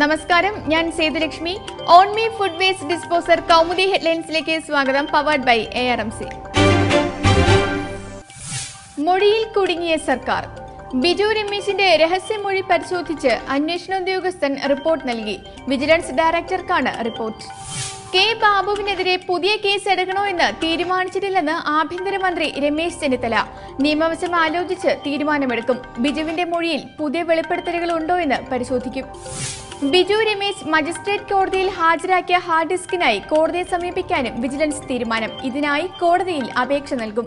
നമസ്കാരം. ഞാൻ Sethulakshmi. On me food waste disposer Kaumudi ഹെഡ്ലൈൻസിലേക്ക് സ്വാഗതം. Powered by A R M C മൊഴിയിൽ കുടുങ്ങിയ സർക്കാർ. ബിജു രമേശിന്റെ രഹസ്യമൊഴി പരിശോധിച്ച് അന്വേഷണ ഉദ്യോഗസ്ഥൻ റിപ്പോർട്ട് നൽകി. വിജിലൻസ് ഡയറക്ടർക്കാണ് റിപ്പോർട്ട്. കെ ബാബുവിനെതിരെ പുതിയ കേസ് എടുക്കണോ എന്ന് തീരുമാനിച്ചിട്ടില്ലെന്ന് ആഭ്യന്തരമന്ത്രി രമേശ് ചെന്നിത്തല. നിയമവശം ആലോചിച്ച് തീരുമാനമെടുക്കും. ബിജുവിന്റെ മൊഴിയിൽ പുതിയ വെളിപ്പെടുത്തലുകൾ ഉണ്ടോ എന്ന് പരിശോധിക്കും. ബിജു രമേശ് മജിസ്ട്രേറ്റ് കോടതിയിൽ ഹാജരാക്കിയ ഹാർഡ് ഡിസ്കിനായി കോടതിയെ സമീപിക്കാനും വിജിലൻസ് തീരുമാനം. ഇതിനായി കോടതിയിൽ അപേക്ഷ നൽകും.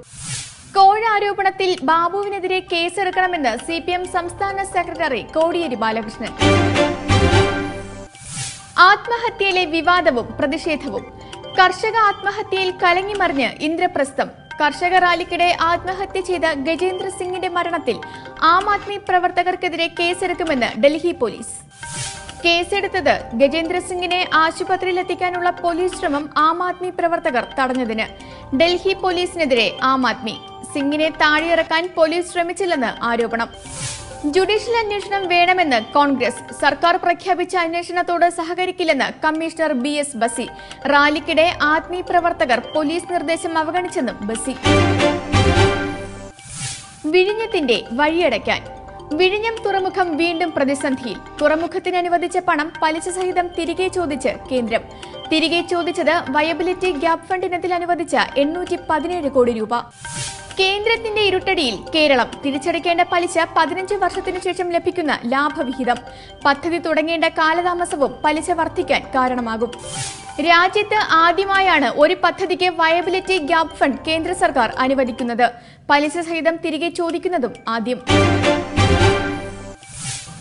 കോഴ ആരോപണത്തിൽ ബാബുവിനെതിരെ കേസെടുക്കണമെന്ന് സി പി എം സംസ്ഥാന സെക്രട്ടറി കോടിയേരി ബാലകൃഷ്ണൻ. ആത്മഹത്യയിലെ വിവാദവും പ്രതിഷേധവും. കർഷക ആത്മഹത്യയിൽ കലങ്ങിമറിഞ്ഞ് ഇന്ദ്രപ്രസ്ഥം. കർഷക റാലിക്കിടെ ആത്മഹത്യ ചെയ്ത ഗജേന്ദ്ര സിംഗിന്റെ മരണത്തിൽ ആം ആദ്മി പ്രവർത്തകർക്കെതിരെ കേസെടുക്കുമെന്ന് ഡൽഹി പോലീസ്. കേസെടുത്തത് ഗജേന്ദ്ര സിംഗിനെ ആശുപത്രിയിലെത്തിക്കാനുള്ള പോലീസ് ശ്രമം ആം ആദ്മി പ്രവർത്തകർ തടഞ്ഞതിന്. ഡൽഹി പോലീസിനെതിരെ ആം ആദ്മി. സിംഗിനെ താഴെയിറക്കാൻ പോലീസ് ശ്രമിച്ചില്ലെന്ന് ആരോപണം. ജുഡീഷ്യൽ അന്വേഷണം വേണമെന്ന് കോൺഗ്രസ്. സർക്കാർ പ്രഖ്യാപിച്ച അന്വേഷണത്തോട് സഹകരിക്കില്ലെന്ന് കമ്മീഷണർ ബി എസ് ബസി. റാലിക്കിടെ ആത്മീ പ്രവർത്തകർ പോലീസ് നിർദ്ദേശം അവഗണിച്ചെന്നും ബസി. വിഴിഞ്ഞത്തിന്റെ വഴിയടയ്ക്കാൻ. വിഴിഞ്ഞം തുറമുഖം വീണ്ടും പ്രതിസന്ധിയിൽ. തുറമുഖത്തിന് അനുവദിച്ച പണം പലിശ സഹിതം തിരികെ ചോദിച്ച് കേന്ദ്രം. തിരികെ ചോദിച്ചത് വയബിലിറ്റി ഗ്യാപ് ഫണ്ട് ഇനത്തിൽ അനുവദിച്ച എണ്ണൂറ്റി പതിനേഴ് കോടി രൂപ. കേന്ദ്രത്തിന്റെ ഇരുട്ടടിയിൽ കേരളം തിരിച്ചടയ്ക്കേണ്ട പലിശ പതിനഞ്ച് വർഷത്തിനു ശേഷം ലഭിക്കുന്ന ലാഭവിഹിതം. പദ്ധതി തുടങ്ങേണ്ട കാലതാമസവും പലിശ വർദ്ധിക്കാൻ കാരണമാകും. രാജ്യത്ത് ആദ്യമായാണ് ഒരു പദ്ധതിക്ക് വയബിലിറ്റി ഗ്യാപ് ഫണ്ട് കേന്ദ്ര സർക്കാർ അനുവദിക്കുന്നത്. പലിശ സഹിതം തിരികെ ചോദിക്കുന്നതും ആദ്യം.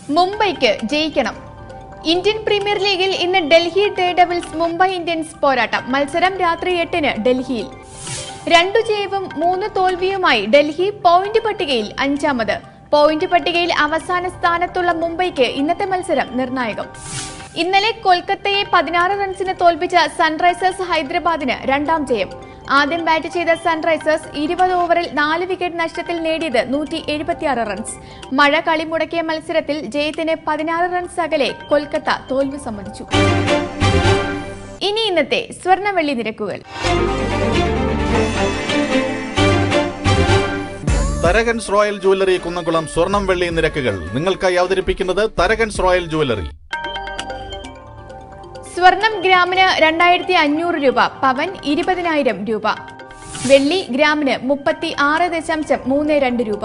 മുംബൈക്ക് ജയിക്കണം. ഇന്ത്യൻ പ്രീമിയർ ലീഗിൽ ഇന്ന് Delhi daredevils Mumbai Indians പോരാട്ടം. മത്സരം രാത്രി എട്ടിന് ഡൽഹിയിൽ. രണ്ടു ജയവും മൂന്ന് തോൽവിയുമായി ഡൽഹി പോയിന്റ് പട്ടികയിൽ അഞ്ചാമത്. പോയിന്റ് പട്ടികയിൽ അവസാന സ്ഥാനത്തുള്ള മുംബൈക്ക് ഇന്നത്തെ മത്സരം നിർണായകം. ഇന്നലെ കൊൽക്കത്തയെ പതിനാറ് റൺസിന് തോൽപ്പിച്ച സൺറൈസേഴ്സ് ഹൈദരാബാദിന് രണ്ടാം ജയം. ആദ്യം ബാറ്റ് ചെയ്ത സൺറൈസേഴ്സ് ഇരുപത് ഓവറിൽ നാല് വിക്കറ്റ് നഷ്ടത്തിൽ നേടിയത് നൂറ്റി എഴുപത്തിയാറ് റൺസ്. മഴ കളിമുടക്കിയ മത്സരത്തിൽ ജയത്തിന് പതിനാറ് റൺസ് അകലെ കൊൽക്കത്ത തോൽവി സമ്മതിച്ചു. ഇനി ഇന്നത്തെ സ്വർണവെള്ളി നിരക്കുകൾ. തരകൻസ് റോയൽ ജുവല്ലറി കുന്നംകുളം സ്വർണം വെള്ളി നിരക്കുകൾ. നിങ്ങൾക്കായി അവതരിപ്പിക്കുന്നത് തരകൻസ് റോയൽ ജുവല്ലറി. സ്വർണം ഗ്രാമിന് രണ്ടായിരത്തി അഞ്ഞൂറ് രൂപ പവൻ ഇരുപതിനായിരം രൂപ. വെള്ളി ഗ്രാമിന് മുപ്പത്തി ആറ് ദശാംശം മൂന്ന് രണ്ട് രൂപ.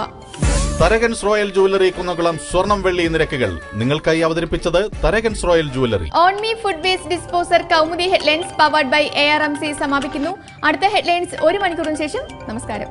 തരകൻസ് റോയൽ ജുവല്ലറി കുന്നകുളം സ്വർണം വെള്ളി നിരക്കുകൾ നിങ്ങൾക്കായി അവതരിപ്പിച്ചത് Tharakans royal jewellery on me food waste disposer Kaumudi headlines powered by A R M C സമാപിക്കുന്നു. അടുത്ത ഹെഡ്ലൈൻസ് ഒരു മണിക്കൂറിന് ശേഷം നമസ്കാരം.